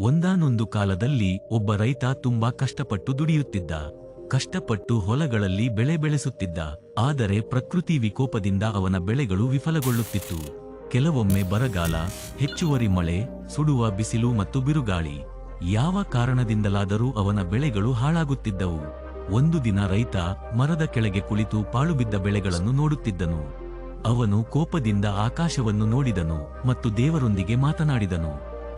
ಒಂದಾನೊಂದು ಕಾಲದಲ್ಲಿ ಒಬ್ಬ ರೈತ ತುಂಬಾ ಕಷ್ಟಪಟ್ಟು ದುಡಿಯುತ್ತಿದ್ದ. ಕಷ್ಟಪಟ್ಟು ಹೊಲಗಳಲ್ಲಿ ಬೆಳೆ ಬೆಳೆಸುತ್ತಿದ್ದ. ಆದರೆ ಪ್ರಕೃತಿ ವಿಕೋಪದಿಂದ ಅವನ ಬೆಳೆಗಳು ವಿಫಲಗೊಳ್ಳುತ್ತಿತ್ತು. ಕೆಲವೊಮ್ಮೆ ಬರಗಾಲ, ಹೆಚ್ಚುವರಿ ಮಳೆ, ಸುಡುವ ಬಿಸಿಲು ಮತ್ತು ಬಿರುಗಾಳಿ. ಯಾವ ಕಾರಣದಿಂದಲಾದರೂ ಅವನ ಬೆಳೆಗಳು ಹಾಳಾಗುತ್ತಿದ್ದವು. ಒಂದು ದಿನ ರೈತ ಮರದ ಕೆಳಗೆ ಕುಳಿತು ಪಾಳುಬಿದ್ದ ಬೆಳೆಗಳನ್ನು ನೋಡುತ್ತಿದ್ದನು. ಅವನು ಕೋಪದಿಂದ ಆಕಾಶವನ್ನು ನೋಡಿದನು ಮತ್ತು ದೇವರೊಂದಿಗೆ ಮಾತನಾಡಿದನು.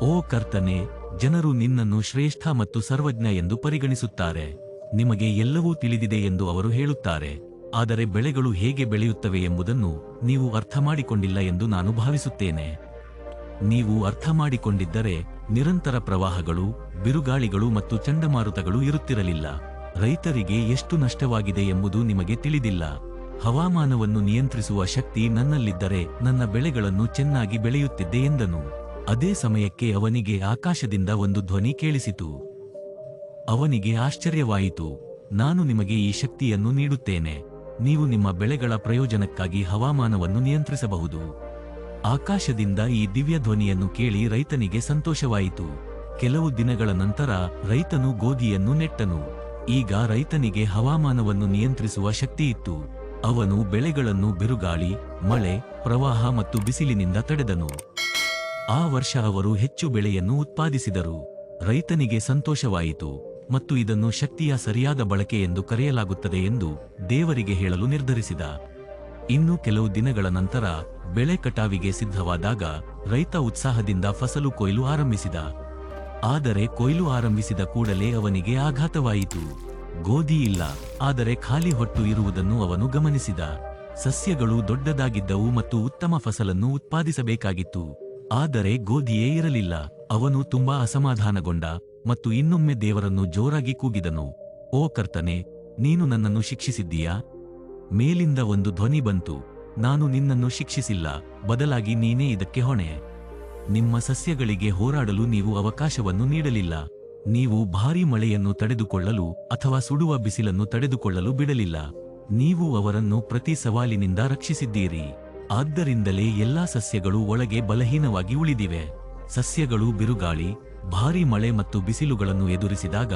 ಓ ಕರ್ತನೆ ಜನರು ನಿನ್ನನ್ನು ಶ್ರೇಷ್ಠ ಮತ್ತು ಸರ್ವಜ್ಞ ಎಂದು ಪರಿಗಣಿಸುತ್ತಾರೆ. ನಿಮಗೆ ಎಲ್ಲವೂ ತಿಳಿದಿದೆ ಎಂದು ಅವರು ಹೇಳುತ್ತಾರೆ. ಆದರೆ ಬೆಳೆಗಳು ಹೇಗೆ ಬೆಳೆಯುತ್ತವೆ ಎಂಬುದನ್ನು ನೀವು ಅರ್ಥ ಮಾಡಿಕೊಂಡಿಲ್ಲ ಎಂದು ನಾನು ಭಾವಿಸುತ್ತೇನೆ. ನೀವು ಅರ್ಥ ಮಾಡಿಕೊಂಡಿದ್ದರೆ ನಿರಂತರ ಪ್ರವಾಹಗಳು, ಬಿರುಗಾಳಿಗಳು ಮತ್ತು ಚಂಡಮಾರುತಗಳು ಇರುತ್ತಿರಲಿಲ್ಲ. ರೈತರಿಗೆ ಎಷ್ಟು ನಷ್ಟವಾಗಿದೆ ಎಂಬುದು ನಿಮಗೆ ತಿಳಿದಿಲ್ಲ. ಹವಾಮಾನವನ್ನು ನಿಯಂತ್ರಿಸುವ ಶಕ್ತಿ ನನ್ನಲ್ಲಿದ್ದರೆ ನನ್ನ ಬೆಳೆಗಳನ್ನು ಚೆನ್ನಾಗಿ ಬೆಳೆಯುತ್ತಿದ್ದೆ ಎಂದನು. ಅದೇ ಸಮಯಕ್ಕೆ ಅವನಿಗೆ ಆಕಾಶದಿಂದ ಒಂದು ಧ್ವನಿ ಕೇಳಿಸಿತು. ಅವನಿಗೆ ಆಶ್ಚರ್ಯವಾಯಿತು, ನಾನು ನಿಮಗೆ ಈ ಶಕ್ತಿಯನ್ನು ನೀಡುತ್ತೇನೆ, ನೀವು ನಿಮ್ಮ ಬೆಳೆಗಳ ಪ್ರಯೋಜನಕ್ಕಾಗಿ ಹವಾಮಾನವನ್ನು ನಿಯಂತ್ರಿಸಬಹುದು. ಆಕಾಶದಿಂದ ಈ ದಿವ್ಯ ಧ್ವನಿಯನ್ನು ಕೇಳಿ ರೈತನಿಗೆ ಸಂತೋಷವಾಯಿತು. ಕೆಲವು ದಿನಗಳ ನಂತರ ರೈತನು ಗೋಧಿಯನ್ನು ನೆಟ್ಟನು. ಈಗ ರೈತನಿಗೆ ಹವಾಮಾನವನ್ನು ನಿಯಂತ್ರಿಸುವ ಶಕ್ತಿಯಿತ್ತು ಅವನು ಬೆಳೆಗಳನ್ನು ಬಿರುಗಾಳಿ, ಮಳೆ, ಪ್ರವಾಹ ಮತ್ತು ಬಿಸಿಲಿನಿಂದ ತಡೆದನು. ಆ ವರ್ಷ ಅವರು ಹೆಚ್ಚು ಬೆಳೆಯನ್ನು ಉತ್ಪಾದಿಸಿದರು. ರೈತನಿಗೆ ಸಂತೋಷವಾಯಿತು ಮತ್ತು ಇದನ್ನು ಶಕ್ತಿಯ ಸರಿಯಾದ ಬಳಕೆ ಎಂದು ಕರೆಯಲಾಗುತ್ತದೆ ಎಂದು ದೇವರಿಗೆ ಹೇಳಲು ನಿರ್ಧರಿಸಿದ. ಇನ್ನು ಕೆಲವು ದಿನಗಳ ನಂತರ ಬೆಳೆ ಕಟಾವಿಗೆ ಸಿದ್ಧವಾದಾಗ ರೈತ ಉತ್ಸಾಹದಿಂದ ಫಸಲು ಕೊಯ್ಲು ಆರಂಭಿಸಿದ. ಆದರೆ ಕೊಯ್ಲು ಆರಂಭಿಸಿದ ಕೂಡಲೇ ಅವನಿಗೆ ಆಘಾತವಾಯಿತು. ಗೋಧಿ ಇಲ್ಲ, ಆದರೆ ಖಾಲಿ ಹೊಟ್ಟು ಇರುವುದನ್ನು ಅವನು ಗಮನಿಸಿದ. ಸಸ್ಯಗಳು ದೊಡ್ಡದಾಗಿದ್ದವು ಮತ್ತು ಉತ್ತಮ ಫಸಲನ್ನು ಉತ್ಪಾದಿಸಬೇಕಾಗಿತ್ತು. ಆದರೆ ಗೋಧಿಯೇ ಇರಲಿಲ್ಲ. ಅವನು ತುಂಬಾ ಅಸಮಾಧಾನಗೊಂಡ ಮತ್ತು ಇನ್ನೊಮ್ಮೆ ದೇವರನ್ನು ಜೋರಾಗಿ ಕೂಗಿದನು. ಓ ಕರ್ತನೆ, ನೀನು ನನ್ನನ್ನು ಶಿಕ್ಷಿಸಿದ್ದೀಯಾ? ಮೇಲಿಂದ ಒಂದು ಧ್ವನಿ ಬಂತು. ನಾನು ನಿನ್ನನ್ನು ಶಿಕ್ಷಿಸಿಲ್ಲ, ಬದಲಾಗಿ ನೀನೇ ಇದಕ್ಕೆ ಹೊಣೆ. ನಿಮ್ಮ ಸಸ್ಯಗಳಿಗೆ ಹೋರಾಡಲು ನೀವು ಅವಕಾಶವನ್ನು ನೀಡಲಿಲ್ಲ. ನೀವು ಭಾರೀ ಮಳೆಯನ್ನು ತಡೆದುಕೊಳ್ಳಲು ಅಥವಾ ಸುಡುವ ಬಿಸಿಲನ್ನು ತಡೆದುಕೊಳ್ಳಲು ಬಿಡಲಿಲ್ಲ. ನೀವು ಅವರನ್ನು ಪ್ರತಿ ಸವಾಲಿನಿಂದ ರಕ್ಷಿಸಿದ್ದೀರಿ. ಆದ್ದರಿಂದಲೇ ಎಲ್ಲಾ ಸಸ್ಯಗಳು ಒಳಗೆ ಬಲಹೀನವಾಗಿ ಉಳಿದಿವೆ. ಸಸ್ಯಗಳು ಬಿರುಗಾಳಿ, ಭಾರಿ ಮಳೆ ಮತ್ತು ಬಿಸಿಲುಗಳನ್ನು ಎದುರಿಸಿದಾಗ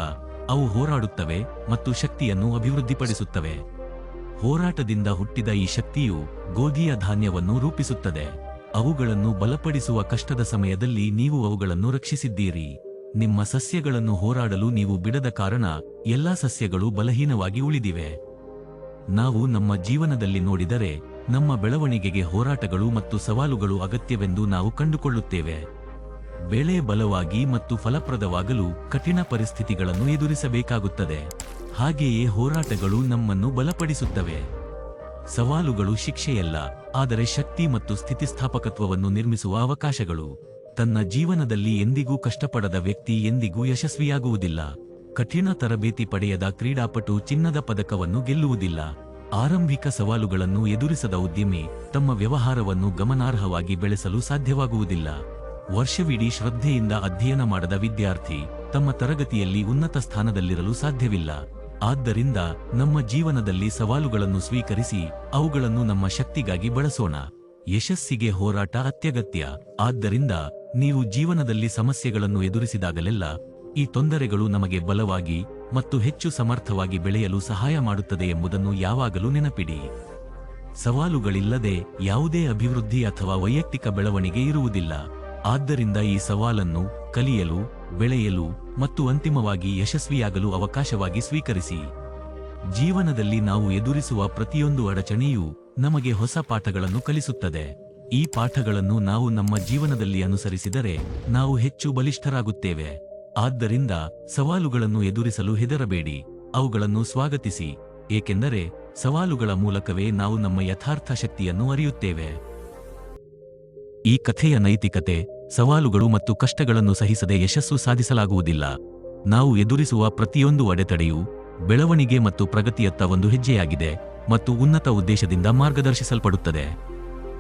ಅವು ಹೋರಾಡುತ್ತವೆ ಮತ್ತು ಶಕ್ತಿಯನ್ನು ಅಭಿವೃದ್ಧಿಪಡಿಸುತ್ತವೆ. ಹೋರಾಟದಿಂದ ಹುಟ್ಟಿದ ಈ ಶಕ್ತಿಯು ಗೋಧಿಯ ಧಾನ್ಯವನ್ನು ರೂಪಿಸುತ್ತದೆ. ಅವುಗಳನ್ನು ಬಲಪಡಿಸುವ ಕಷ್ಟದ ಸಮಯದಲ್ಲಿ ನೀವು ಅವುಗಳನ್ನು ರಕ್ಷಿಸಿದ್ದೀರಿ. ನಿಮ್ಮ ಸಸ್ಯಗಳನ್ನು ಹೋರಾಡಲು ನೀವು ಬಿಡದ ಕಾರಣ ಎಲ್ಲಾ ಸಸ್ಯಗಳು ಬಲಹೀನವಾಗಿ ಉಳಿದಿವೆ. ನಾವು ನಮ್ಮ ಜೀವನದಲ್ಲಿ ನೋಡಿದರೆ ನಮ್ಮ ಬೆಳವಣಿಗೆಗೆ ಹೋರಾಟಗಳು ಮತ್ತು ಸವಾಲುಗಳು ಅಗತ್ಯವೆಂದು ನಾವು ಕಂಡುಕೊಳ್ಳುತ್ತೇವೆ. ಬೆಳೆ ಬಲವಾಗಿ ಮತ್ತು ಫಲಪ್ರದವಾಗಲು ಕಠಿಣ ಪರಿಸ್ಥಿತಿಗಳನ್ನು ಎದುರಿಸಬೇಕಾಗುತ್ತದೆ. ಹಾಗೆಯೇ ಹೋರಾಟಗಳು ನಮ್ಮನ್ನು ಬಲಪಡಿಸುತ್ತವೆ. ಸವಾಲುಗಳು ಶಿಕ್ಷೆಯಲ್ಲ, ಆದರೆ ಶಕ್ತಿ ಮತ್ತು ಸ್ಥಿತಿಸ್ಥಾಪಕತ್ವವನ್ನು ನಿರ್ಮಿಸುವ ಅವಕಾಶಗಳು. ತನ್ನ ಜೀವನದಲ್ಲಿ ಎಂದಿಗೂ ಕಷ್ಟಪಡದ ವ್ಯಕ್ತಿ ಎಂದಿಗೂ ಯಶಸ್ವಿಯಾಗುವುದಿಲ್ಲ. ಕಠಿಣ ತರಬೇತಿ ಪಡೆಯದ ಕ್ರೀಡಾಪಟು ಚಿನ್ನದ ಪದಕವನ್ನು ಗೆಲ್ಲುವುದಿಲ್ಲ. ಆರಂಭಿಕ ಸವಾಲುಗಳನ್ನು ಎದುರಿಸದ ಉದ್ಯಮಿ ತಮ್ಮ ವ್ಯವಹಾರವನ್ನು ಗಮನಾರ್ಹವಾಗಿ ಬೆಳೆಸಲು ಸಾಧ್ಯವಾಗುವುದಿಲ್ಲ. ವರ್ಷವಿಡೀ ಶ್ರದ್ಧೆಯಿಂದ ಅಧ್ಯಯನ ಮಾಡದ ವಿದ್ಯಾರ್ಥಿ ತಮ್ಮ ತರಗತಿಯಲ್ಲಿ ಉನ್ನತ ಸ್ಥಾನದಲ್ಲಿರಲು ಸಾಧ್ಯವಿಲ್ಲ. ಆದ್ದರಿಂದ ನಮ್ಮ ಜೀವನದಲ್ಲಿ ಸವಾಲುಗಳನ್ನು ಸ್ವೀಕರಿಸಿ ಅವುಗಳನ್ನು ನಮ್ಮ ಶಕ್ತಿಗಾಗಿ ಬಳಸೋಣ. ಯಶಸ್ಸಿಗೆ ಹೋರಾಟ ಅತ್ಯಗತ್ಯ. ಆದ್ದರಿಂದ ನೀವು ಜೀವನದಲ್ಲಿ ಸಮಸ್ಯೆಗಳನ್ನು ಎದುರಿಸಿದಾಗಲೆಲ್ಲ ಈ ತೊಂದರೆಗಳು ನಮಗೆ ಬಲವಾಗಿ ಮತ್ತು ಹೆಚ್ಚು ಸಮರ್ಥವಾಗಿ ಬೆಳೆಯಲು ಸಹಾಯ ಮಾಡುತ್ತದೆ ಎಂಬುದನ್ನು ಯಾವಾಗಲೂ ನೆನಪಿಡಿ. ಸವಾಲುಗಳಿಲ್ಲದೆ ಯಾವುದೇ ಅಭಿವೃದ್ಧಿ ಅಥವಾ ವೈಯಕ್ತಿಕ ಬೆಳವಣಿಗೆ ಇರುವುದಿಲ್ಲ. ಆದ್ದರಿಂದ ಈ ಸವಾಲನ್ನು ಕಲಿಯಲು, ಬೆಳೆಯಲು ಮತ್ತು ಅಂತಿಮವಾಗಿ ಯಶಸ್ವಿಯಾಗಲು ಅವಕಾಶವಾಗಿ ಸ್ವೀಕರಿಸಿ. ಜೀವನದಲ್ಲಿ ನಾವು ಎದುರಿಸುವ ಪ್ರತಿಯೊಂದು ಅಡಚಣೆಯೂ ನಮಗೆ ಹೊಸ ಪಾಠಗಳನ್ನು ಕಲಿಸುತ್ತದೆ. ಈ ಪಾಠಗಳನ್ನು ನಾವು ನಮ್ಮ ಜೀವನದಲ್ಲಿ ಅನುಸರಿಸಿದರೆ ನಾವು ಹೆಚ್ಚು ಬಲಿಷ್ಠರಾಗುತ್ತೇವೆ. ಆದ್ದರಿಂದ ಸವಾಲುಗಳನ್ನು ಎದುರಿಸಲು ಹೆದರಬೇಡಿ, ಅವುಗಳನ್ನು ಸ್ವಾಗತಿಸಿ, ಏಕೆಂದರೆ ಸವಾಲುಗಳ ಮೂಲಕವೇ ನಾವು ನಮ್ಮ ಯಥಾರ್ಥ ಶಕ್ತಿಯನ್ನು ಅರಿಯುತ್ತೇವೆ. ಈ ಕಥೆಯ ನೈತಿಕತೆ, ಸವಾಲುಗಳು ಮತ್ತು ಕಷ್ಟಗಳನ್ನು ಸಹಿಸದೆ ಯಶಸ್ಸು ಸಾಧಿಸಲಾಗುವುದಿಲ್ಲ. ನಾವು ಎದುರಿಸುವ ಪ್ರತಿಯೊಂದು ಅಡೆತಡೆಯು ಬೆಳವಣಿಗೆ ಮತ್ತು ಪ್ರಗತಿಯತ್ತ ಒಂದು ಹೆಜ್ಜೆಯಾಗಿದೆ ಮತ್ತು ಉನ್ನತ ಉದ್ದೇಶದಿಂದ ಮಾರ್ಗದರ್ಶಿಸಲ್ಪಡುತ್ತದೆ.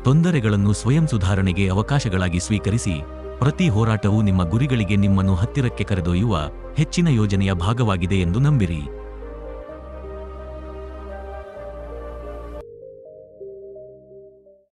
ತೊಂದರೆಗಳನ್ನು ಸ್ವಯಂ ಸುಧಾರಣೆಗೆ ಅವಕಾಶಗಳಾಗಿ ಸ್ವೀಕರಿಸಿ ಪ್ರತಿ ಹೋರಾಟವು ನಿಮ್ಮ ಗುರಿಗಳಿಗೆ ನಿಮ್ಮನ್ನು ಹತ್ತಿರಕ್ಕೆ ಕರೆದೊಯ್ಯುವ ಹೆಚ್ಚಿನ ಯೋಜನೆಯ ಭಾಗವಾಗಿದೆ ಎಂದು ನಂಬಿರಿ.